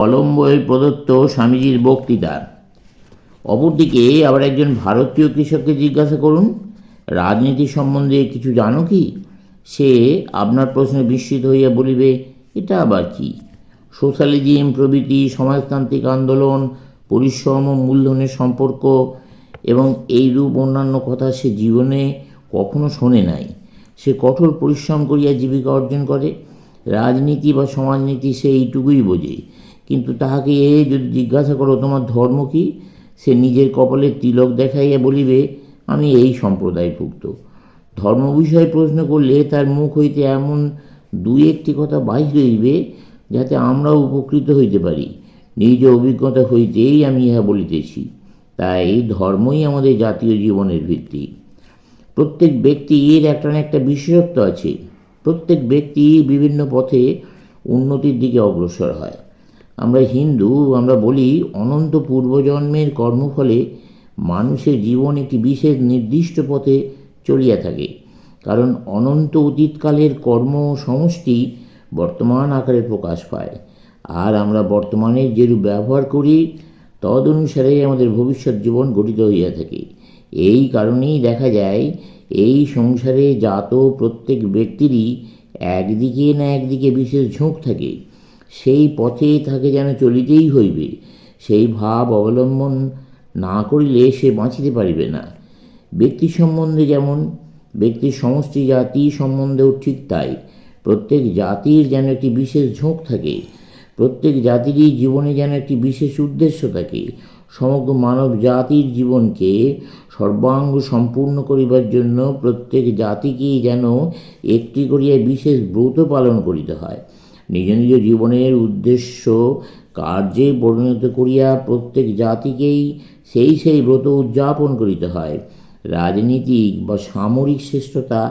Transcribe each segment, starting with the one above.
কলম্বোয় প্রদত্ত স্বামীজির বক্তৃতা। অপরদিকে আবার একজন ভারতীয় কৃষককে জিজ্ঞাসা করুন, রাজনীতি সম্বন্ধে কিছু জানো কি? সে আপনার প্রশ্নে বিস্মিত হইয়া বলিবে, এটা আবার কি? সোশ্যালিজম, প্রভৃতি, সমাজতান্ত্রিক আন্দোলন, পরিশ্রম ও মূলধনের সম্পর্ক এবং এইরূপ অন্যান্য কথা সে জীবনে কখনো শোনে নাই। সে কঠোর পরিশ্রম করিয়া জীবিকা অর্জন করে। রাজনীতি বা সমাজনীতি সে এইটুকুই বোঝে। কিন্তু তাহাকে এ যদি জিজ্ঞাসা করো, তোমার ধর্ম কি? সে নিজের কপালে তিলক দেখাইয়া বলিবে, আমি এই সম্প্রদায়ভুক্ত। ধর্ম বিষয়ে প্রশ্ন করলে তার মুখ হইতে এমন দুই একটি কথা বাহির হইবে, যাতে আমরাও উপকৃত হইতে পারি। নিজ অভিজ্ঞতা হইতেই আমি ইহা বলিতেছি। তাই ধর্মই আমাদের জাতীয় জীবনের ভিত্তি। প্রত্যেক ব্যক্তির একটা না একটা বিশেষত্ব আছে। প্রত্যেক ব্যক্তি বিভিন্ন পথে উন্নতির দিকে অগ্রসর হয়। আমরা হিন্দু, আমরা বলি অনন্ত পূর্বজন্মের কর্মফলে মানুষের জীবন একটি বিশেষ নির্দিষ্ট পথে চলিয়া থাকে। কারণ অনন্ত অতীতকালের কর্ম সমষ্টি বর্তমান আকারে প্রকাশ পায়। আর আমরা বর্তমানে যেরূপ ব্যবহার করি তদ অনুসারে আমাদের ভবিষ্যৎ জীবন গঠিত হইয়া থাকে। এই কারণেই দেখা যায়, এই সংসারে জাত প্রত্যেক ব্যক্তিরই একদিকে না একদিকে বিশেষ ঝোঁক থাকে। সেই পথে তাকে যেন চলিতেই হইবে, সেই ভাব অবলম্বন না করিলে সে বাঁচিতে পারিবে না। ব্যক্তি সম্বন্ধে যেমন ব্যক্তির সমষ্টি জাতি সম্বন্ধেও ঠিক তাই। প্রত্যেক জাতির যেন একটি বিশেষ ঝোঁক থাকে, প্রত্যেক জাতিরই জীবনে যেন একটি বিশেষ উদ্দেশ্য থাকে। সমগ্র মানব জাতির জীবনকে সর্বাঙ্গ সম্পূর্ণ করিবার জন্য প্রত্যেক জাতিকেই যেন একটি করিয়া বিশেষ ব্রত পালন করিতে হয়। নিজ নিজ জীবনের উদ্দেশ্য, কার্যে পরিণত করিয়া প্রত্যেক জাতিকেই সেই সেই ব্রত উদযাপন করিতে হয়। রাজনীতিক বা সামরিক শ্রেষ্ঠতা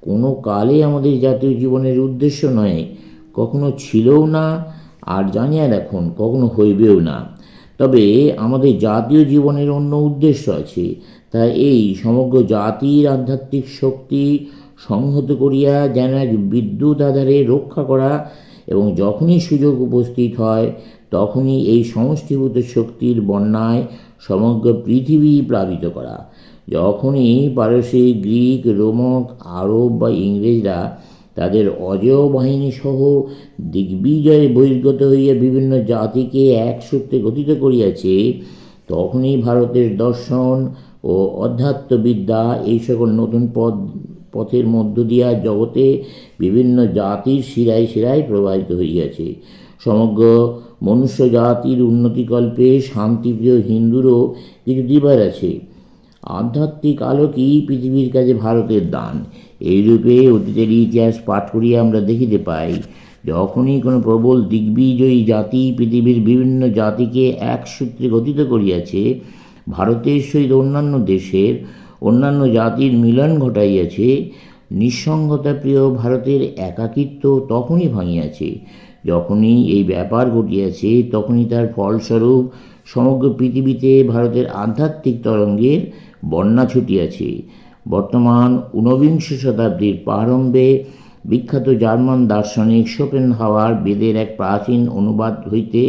কোনো কালে আমাদের জাতীয় জীবনের উদ্দেশ্য নয়। কখনো ছিলও না আর জানিয়া রাখুন, কখনো হইবেও না। তবে আমাদের জাতীয় জীবনের অন্য উদ্দেশ্য আছে। তা এই সমগ্র জাতির আধ্যাত্মিক শক্তি সংহত করিয়া যেন এক বিদ্যুৎ আধারে রক্ষা করা এবং যখনই সুযোগ উপস্থিত হয়, তখনই এই সমষ্টিভূত শক্তির বন্যায় সমগ্র পৃথিবী প্লাবিত করা। যখনই পারসিক গ্রিক, রোমক, আরব বা ইংরেজরা তাদের অজেয় বাহিনী সহ দিগ্বিজয়ে বহির্গত হইয়া বিভিন্ন জাতিকে এক সূত্রে গঠিত করিয়াছে, তখনই ভারতের দর্শন ও অধ্যাত্মবিদ্যা এই সকল নতুন পথ পথের মধ্য দিয়া জগতে বিভিন্ন জাতির শিরায় শিরায় প্রবাহিত হইয়াছে। সমগ্র মনুষ্য জাতির উন্নতিকল্পে শান্তিপ্রিয় হিন্দুরও কিছু দিবার আছে। আধ্যাত্মিক আলোকই পৃথিবীর কাছে ভারতের দান। এইরূপে অতীতের ইতিহাস পাঠ করিয়া আমরা দেখিতে পাই, যখনই কোনো প্রবল দিগ্বিজয়ী জাতি পৃথিবীর বিভিন্ন জাতিকে এক সূত্রে গঠিত করিয়াছে, ভারতের সহিত অন্যান্য দেশের অন্যান্য জাতির মিলন ঘটাইয়াছে, নিঃসঙ্গতা প্রিয় ভারতের একাকিত্ব তখনই ভাঙিয়াছে। যখনই এই ব্যাপার ঘটিয়াছে, তখনই তার ফলস্বরূপ সমগ্র পৃথিবীতে ভারতের আধ্যাত্মিক তরঙ্গের বন্যা ছুটিয়াছে। বর্তমান ঊনবিংশ শতাব্দীর প্রারম্ভে বিখ্যাত জার্মান দার্শনিক শোপেন হাওয়ার বেদের এক প্রাচীন অনুবাদ হইতে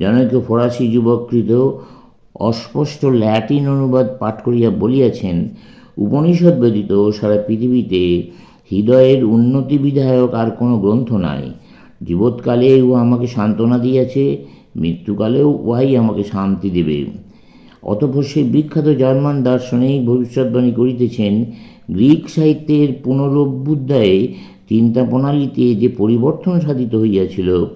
জনৈক ফরাসি যুবকৃত অস্পষ্ট ল্যাটিন অনুবাদ পাঠ করিয়া বলিয়াছেন, উপনিষদ ব্যতীত সারা পৃথিবীতে হৃদয়ের উন্নতি বিধায়ক আর কোনো গ্রন্থ নাই। জীবৎকালে ও আমাকে সান্ত্বনা দিয়াছে, মৃত্যুকালেও উহাই আমাকে শান্তি দেবে। অতঃপর সেই বিখ্যাত জার্মান দার্শনিক ভবিষ্যৎবাণী করিতেছেন, গ্রিক সাহিত্যের পুনরভ্যুদয়ে চিন্তা প্রণালীতে যে পরিবর্তন সাধিত হইয়াছিল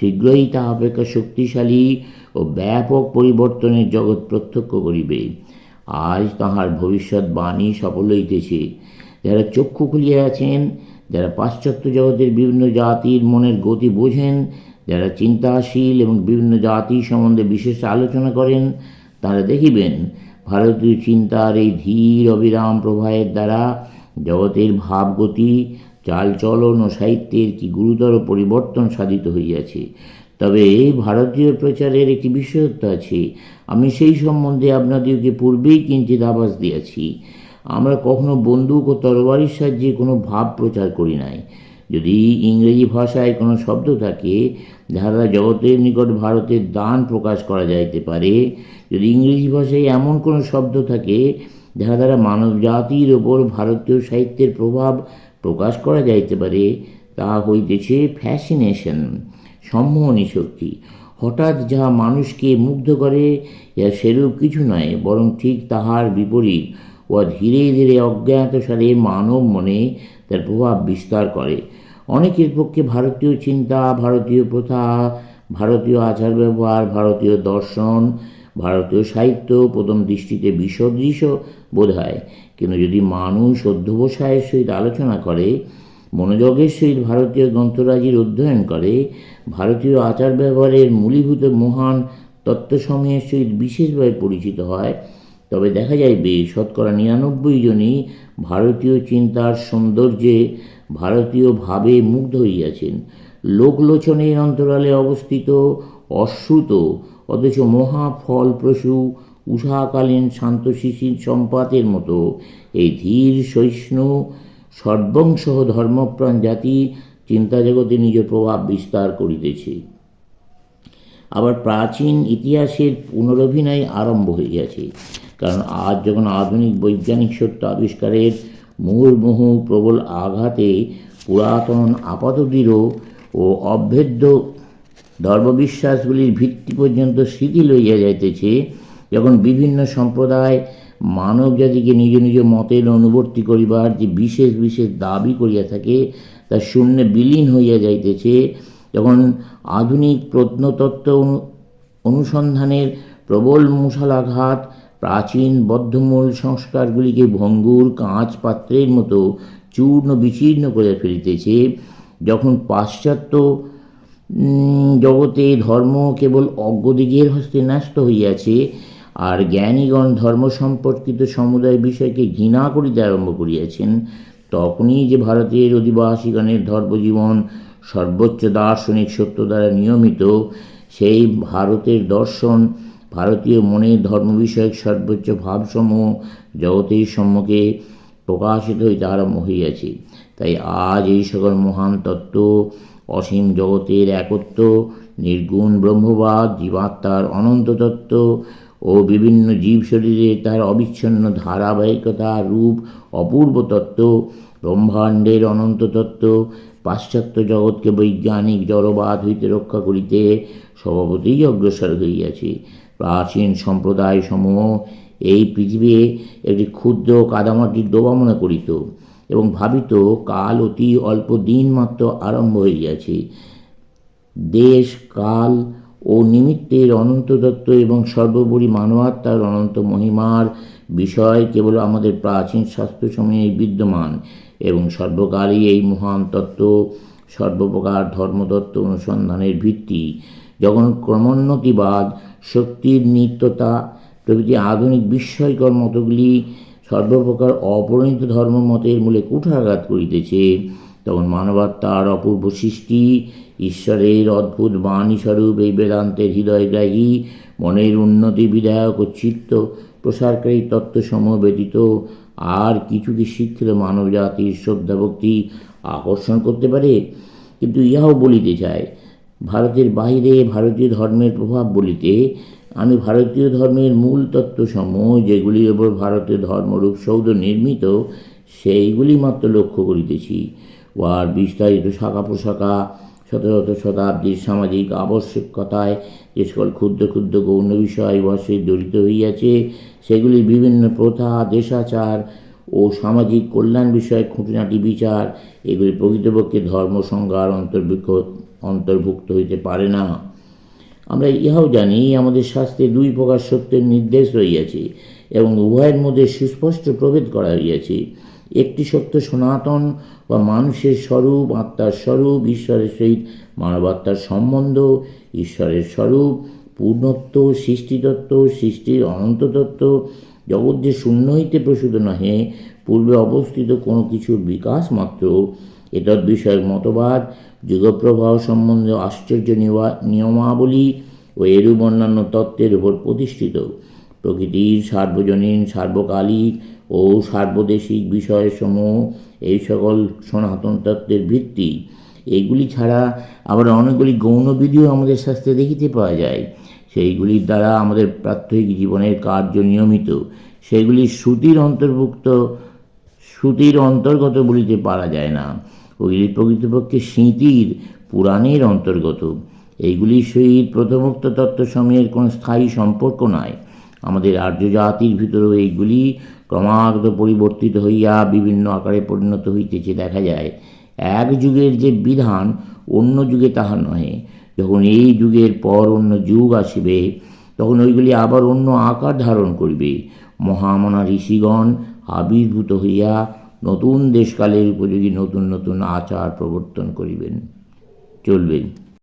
শীঘ্রই তাহা অপেক্ষা শক্তিশালী ও ব্যাপক পরিবর্তনের জগৎ প্রত্যক্ষ করিবে। আজ তাহার ভবিষ্যৎবাণী সফল হইতেছে। যারা চক্ষু খুলিয়া আছেন, যারা পাশ্চাত্য জগতের বিভিন্ন জাতির মনের গতি বোঝেন, যারা চিন্তাশীল এবং বিভিন্ন জাতি সম্বন্ধে বিশেষ আলোচনা করেন, তারা দেখিবেন, ভারতীয় চিন্তার এই ধীর অবিরাম প্রবাহের দ্বারা জগতের ভাবগতি চালচলন ও সাহিত্যের কি গুরুতর পরিবর্তন সাধিত হইয়াছে। তবে ভারতীয় প্রচারের একটি বিশেষত্ব আছে। আমি সেই সম্বন্ধে আপনাদেরকে পূর্বেই কিঞ্চিত আভাস দিয়েছি। আমরা কখনো বন্দুক ও তরবারির সাহায্যে কোনো ভাব প্রচার করি নাই। যদি ইংরেজি ভাষায় কোনো শব্দ থাকে যাহারা জগতের নিকট ভারতের দান প্রকাশ করা যাইতে পারে। যদি ইংরেজি ভাষায় এমন কোনো শব্দ থাকে যাহা দ্বারা মানব জাতির ওপর ভারতীয় সাহিত্যের প্রভাব প্রকাশ করা যাইতে পারে, তা হইতেছে ফ্যাসিনেশন সম্মোহনী শক্তি। হঠাৎ যাহা মানুষকে মুগ্ধ করে, ইহা সেরূপ কিছু নয়, বরং ঠিক তাহার বিপরীত, উহা ধীরে ধীরে অজ্ঞাত সারে মানব মনে তার প্রভাব বিস্তার করে। অনেকের পক্ষে ভারতীয় চিন্তা, ভারতীয় প্রথা, ভারতীয় আচার ব্যবহার ভারতীয় দর্শন, ভারতীয় সাহিত্য প্রথম দৃষ্টিতে বিসদৃশ বোধ হয়। কিন্তু যদি মানুষ অধ্যবসায়ের সহিত আলোচনা করে, মনোযোগের সহিত ভারতীয় গ্রন্থরাজির অধ্যয়ন করে, ভারতীয় আচার ব্যবহারের মূলীভূত মহান তত্ত্বসমূহের সহিত বিশেষভাবে পরিচিত হয়, তবে দেখা যাইবে শতকরা নিরানব্বই জনই ভারতীয় চিন্তার সৌন্দর্যে ভারতীয় ভাবে মুগ্ধ হইয়াছেন। লোকলোচনের অন্তরালে অবস্থিত অশ্রুত, অথচ মহা ফলপ্রসূ উষাকালীন শান্ত শিশির সম্পাতের মতো এই ধীর সহিষ্ণু সর্বংসহ ধর্মপ্রাণ জাতি চিন্তা জগতে নিজ প্রভাব বিস্তার করিতেছে। আবার প্রাচীন ইতিহাসের পুনরভিনয় আরম্ভ হইয়াছে কারণ আজ যখন আধুনিক বৈজ্ঞানিক সত্য আবিষ্কারের মুহুর্মুহু প্রবল আঘাতে পুরাতন আপাতদৃঢ় ও অভেদ্য ধর্মবিশ্বাসগুলির ভিত্তি পর্যন্ত স্মৃতি লইয়া যাইতেছে যখন বিভিন্ন সম্প্রদায় মানব জাতিকে নিজ নিজ মতের অনুবর্তী করিবার যে বিশেষ বিশেষ দাবি করিয়া থাকে, তা শূন্যে বিলীন হইয়া যাইতেছে, যখন আধুনিক প্রত্নতত্ত্ব অনু- অনুসন্ধানের প্রবল মুষালাঘাত প্রাচীন বদ্ধমূল সংস্কারগুলিকে ভঙ্গুর কাঁচ পাত্রের মতো চূর্ণ বিচীর্ণ করে ফেলিতেছে, যখন পাশ্চাত্য জগতে ধর্ম কেবল অজ্ঞদিগের হস্তে ন্যস্ত হইয়াছে আর জ্ঞানীগণ ধর্ম সম্পর্কিত সমুদায় বিষয়কে ঘৃণা করিতে আরম্ভ করিয়াছেন, তখনই যে ভারতের অধিবাসীগণের ধর্মজীবন সর্বোচ্চ দার্শনিক সত্য দ্বারা নিয়মিত, সেই ভারতের দর্শন, ভারতীয় মনের ধর্ম বিষয়ক সর্বোচ্চ ভাবসমূহ জগতের সম্মুখে প্রকাশিত হইতে আরম্ভ হইয়াছে। তাই আজ এই সকল মহান তত্ত্ব, অসীম জগতের একত্ব, নির্গুণ ব্রহ্মবাদ, জীবাত্মার অনন্ত তত্ত্ব ও বিভিন্ন জীব শরীরে তার অবিচ্ছিন্ন ধারাবাহিকতা, রূপ, অপূর্ব তত্ত্ব, ব্রহ্মাণ্ডের অনন্ত তত্ত্ব, পাশ্চাত্য জগৎকে বৈজ্ঞানিক জড়বাদ হইতে রক্ষা করিতে স্বভাবতেই অগ্রসর হইয়াছে। প্রাচীন সম্প্রদায় সমূহ এই পৃথিবী একটি ক্ষুদ্র কাদামাটির ডোবা মনে করিত এবং ভাবিত কাল অতি অল্প দিন মাত্র আরম্ভ হইয়াছে। দেশ, কাল ও নিমিত্তের অনন্ত তত্ত্ব এবং সর্বোপরি মানবাত্মার অনন্ত মহিমার বিষয় কেবল আমাদের প্রাচীন শাস্ত্রসমূহে বিদ্যমান এবং সর্বকালই এই মহান তত্ত্ব, সর্বপ্রকার ধর্মতত্ত্ব অনুসন্ধানের ভিত্তি। যখন ক্রমোন্নতিবাদ, শক্তির নিত্যতা প্রভৃতি আধুনিক বিস্ময়কর মতগুলি সর্বপ্রকার অপরিণত ধর্মমতের মূলে কুঠাঘাত করিতেছে তখন মানবাত্মার অপূর্ব সৃষ্টি, ঈশ্বরের অদ্ভুত বাণীস্বরূপ এই বেদান্তের হৃদয়গ্রাহী, মনের উন্নতি বিধায়ক ও চিত্ত প্রসারকারী তত্ত্বসমূহ ব্যতীত আর কিছু কি শিক্ষিত মানবজাতির শ্রদ্ধাভক্তি আকর্ষণ করতে পারে? কিন্তু ইহাও বলিতে চায়, ভারতের বাহিরে ভারতীয় ধর্মের প্রভাব বলিতে, আমি ভারতীয় ধর্মের মূল তত্ত্বসমূহ, যেগুলির ওপর ভারতীয় ধর্মরূপ সৌধ নির্মিত, সেইগুলি মাত্র লক্ষ্য করিতেছি। উহার বিস্তারিত শাখা প্রশাখা শত শত শতাব্দীর সামাজিক আবশ্যকতায় যে সকল ক্ষুদ্র ক্ষুদ্র গৌণ বিষয় সহিত জড়িত হইয়াছে। সেগুলি বিভিন্ন প্রথা, দেশাচার ও সামাজিক কল্যাণ বিষয়ক খুঁটিনাটি বিচার। এগুলি প্রকৃতপক্ষে ধর্ম সংজ্ঞার অন্তর্ভুক্ত অন্তর্ভুক্ত হইতে পারে না। আমরা ইহাও জানি, আমাদের শাস্ত্রে দুই প্রকার সত্যের নির্দেশ রইয়াছে এবং উভয়ের মধ্যে সুস্পষ্ট প্রভেদ করা হইয়াছে। একটি সত্য সনাতন বা মানুষের স্বরূপ, আত্মার স্বরূপ, ঈশ্বরের সহিত মানবাত্মার সম্বন্ধ, ঈশ্বরের স্বরূপ, পূর্ণত্ব, সৃষ্টিতত্ত্ব, সৃষ্টির অনন্ততত্ত্ব, জগৎ যে শূন্য হইতে প্রসূত নহে, পূর্বে অবস্থিত কোনো কিছুর বিকাশ মাত্র এতদ বিষয়ক মতবাদ, যুগপ্রবাহ সম্বন্ধে আশ্চর্য নিয়মা- নিয়মাবলী ও এরূপ অন্যান্য তত্ত্বের উপর প্রতিষ্ঠিত। প্রকৃতির সার্বজনীন, সার্বকালিক ও সার্বদেশিক বিষয়সমূহ, এই সকল সনাতন তত্ত্বের ভিত্তি। এইগুলি ছাড়া আবার অনেকগুলি গৌণবিধিও আমাদের শাস্ত্রে দেখিতে পাওয়া যায়। সেইগুলির দ্বারা আমাদের প্রাত্যহিক জীবনের কার্য নিয়মিত। সেগুলি শ্রুতির অন্তর্ভুক্ত, শ্রুতির অন্তর্গত বলিতে পারা যায় না। ওইগুলি প্রকৃতপক্ষে স্মৃতির, পুরাণের অন্তর্গত। এইগুলির সহিত প্রথমোক্ত তত্ত্বসমূহের কোনো স্থায়ী সম্পর্ক নাই আমাদের আর্য জাতির ভিতরেও এইগুলি ক্রমাগত পরিবর্তিত হইয়া বিভিন্ন আকারে পরিণত হইতেছে, দেখা যায়। এক যুগের যে বিধান, অন্য যুগে তাহা নহে। যখন এই যুগের পর অন্য যুগ আসিবে, তখন ওইগুলি আবার অন্য আকার ধারণ করিবে। মহামনা ঋষিগণ আবির্ভূত হইয়া নতুন দেশকালের উপযোগী নতুন নতুন আচার প্রবর্তন করিবেন। চলবে।